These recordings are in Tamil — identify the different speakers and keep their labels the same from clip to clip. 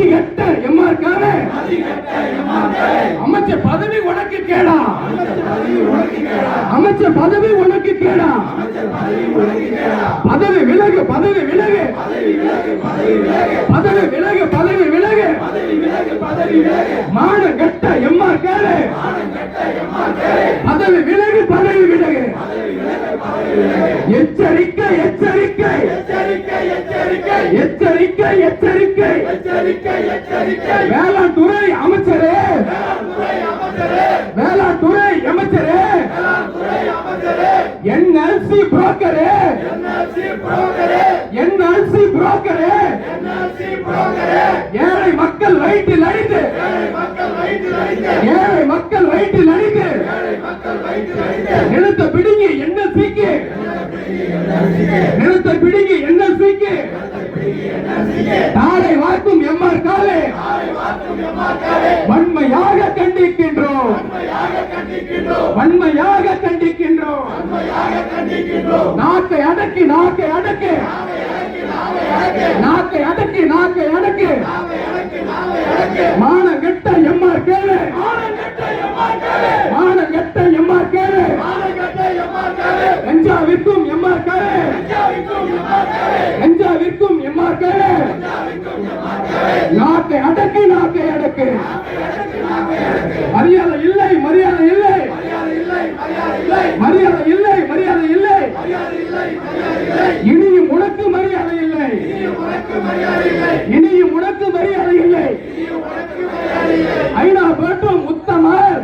Speaker 1: மதிகட்ட எம்மார்காரே அமைச்சர் பதவி உனக்கு கேடா. அமைச்சர் பதவி உனக்கு கேடா. பதவி விலகு பதவி விலகு. பதவி விலகு பதவி விலகு. மான கட்ட எம்ஆர் கேளு பதவி விலகு பதவி விலகு எச்சரிக்கை எச்சரிக்கை எச்சரிக்கை எச்சரிக்கை. வேளாண் துறை அமைச்சரே. வேளாண் துறை அமைச்சரே. என்எல்சி புரோக்கரே. என்எல்சி புரோக்கரே. ஏழை மக்கள் வயிற்றில் அடித்து ஏழை மக்கள் வயிற்றில் அடித்து நிலத்தை பிடுங்கி என்எல்சிக்கு. நிலத்தை பிடுங்கி என்எல்சிக்கு. தாரை வார்க்கும் எம்ஆர் காலே வன்மையாக கண்டிக்கின்றோம். வன்மையாக கண்டிக்கின்றோம். நாக்கை அடக்கி நாக்கை அடக்கி. நாக்கை அடக்கி நாக்கை அடக்கி. மான கெட்ட எம்ஆர் கேளு மான கெட்ட எம்ஆர் கேளு கஞ்சா விற்கும் எம்ஆர் கேளு கஞ்சா விற்கும் எம்ஆர் கேளு நாக்கை அடக்கி. மரியாதை இல்லை மரியாதை இல்லை. மரியாதை இல்லை மரியாதை இல்லை மரியாதை இல்லை இனியும் உனக்கு மரியாதை இல்லை இனியும் உனக்கு மரியாதை இல்லை ஐநா போற்றும் உத்தமர்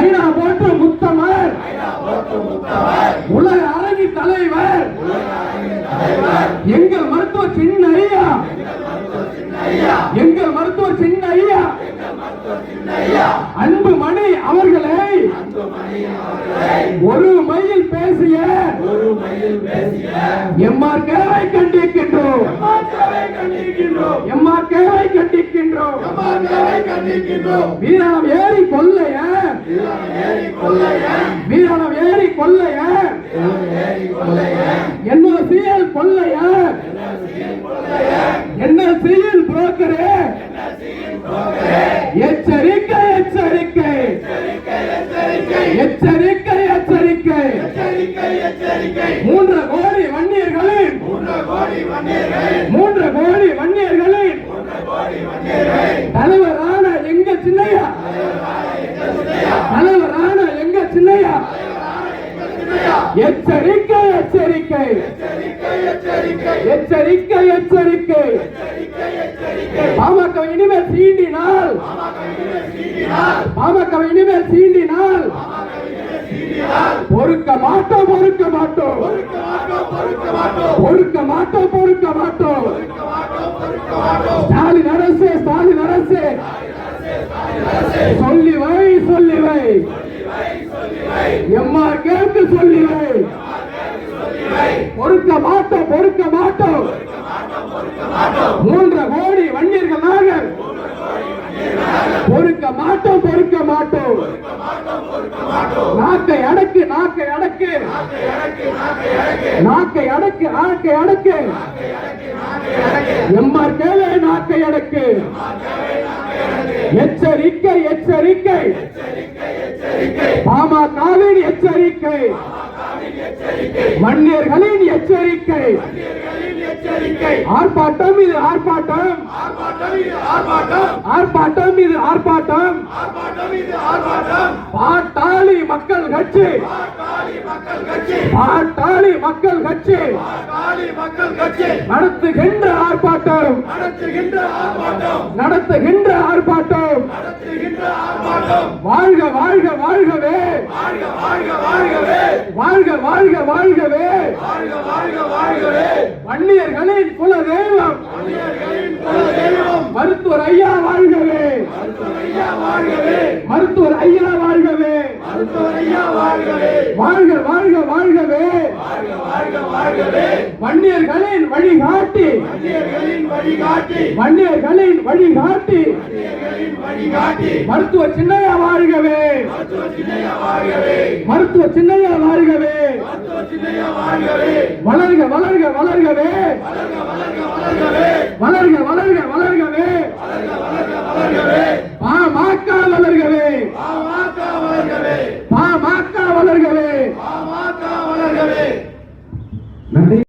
Speaker 1: ஐநா போற்றும் உத்தமர் உலக அரங்கி தலைவர் எங்கள் மருத்துவர் சின்ன ஐயா எங்கள் மருத்துவர் சின்ன ஐயா அன்பு மணி அவர்களை ஒரு மையில் பேசிய எம்ஆர் கண்டிக்கின்றோம். வீராணம் ஏறி கொள்ளைய. வீராணம் ஏறி கொள்ளைய. என்ன சீல் கொள்ளைய. என்ன சீல் புரோக்கரே எச்சரிக்கை எச்சரிக்கை எச்சரிக்கை. எச்சரிக்கை எச்சரிக்கை. பாமக இனிமேல் சீண்டினால். பாமக இனிமேல் சீண்டினால். பொறுக்க மாட்டோம் பொறுக்க மாட்டோம். பொறுக்க மாட்டோம் பொறுக்க மாட்டோம். ஸ்டாலின் அரசு ஸ்டாலின் அரசு சொல்லி வை சொல்லி வை எம்ஆர் கேட்டு சொல்லி வை பொறுக்க மாட்டோம் பொறுக்க மாட்டோம் மூன்று கோடி வன்னியர்கள் நாங்கள் பொறுக்க மாட்டோம் பொறுக்க மாட்டோம் நாக்கை அடக்கு நாக்கை அடக்கு. நாக்கை அடக்கு நாக்கை அடக்கு. எம்மார் கேளு நாக்கை அடக்கு. எச்சரிக்கை எச்சரிக்கை. பாமகவின் எச்சரிக்கை. மன்னியர்களின் எச்சரிக்கை. ஆர்ப்பாட்டம் இது ஆர்ப்பாட்டம். ஆர்ப்பாட்டம் இது ஆர்ப்பாட்டம். பாட்டாளி மக்கள் கட்சி. பாட்டாளி மக்கள் கட்சி. நடத்துகின்ற ஆர்ப்பாட்டம். நடத்துகின்ற ஆர்ப்பாட்டம். வாழ்க வாழ்க வாழ்கவே. வாழ்க வாழ்க வாழ்கவே. வன்னியர்களின் குல தெய்வம் மருத்துவர் ஐயா வாழ்கவே மருத்துவர் ஐயா வாழ்கவே வாழ்க வாழ்க வாழ்கவே. வன்னியர்களின் வழிகாட்டி. வன்னியர்களின் வழிகாட்டி. மருத்துவ சின்னையா வாழ்கவே. மருத்துவ சின்னையா வாழ்கவே. வளர்க வளர்க வளர்கவே. வளர்க வளர்க வளர்கவே.
Speaker 2: வளர்க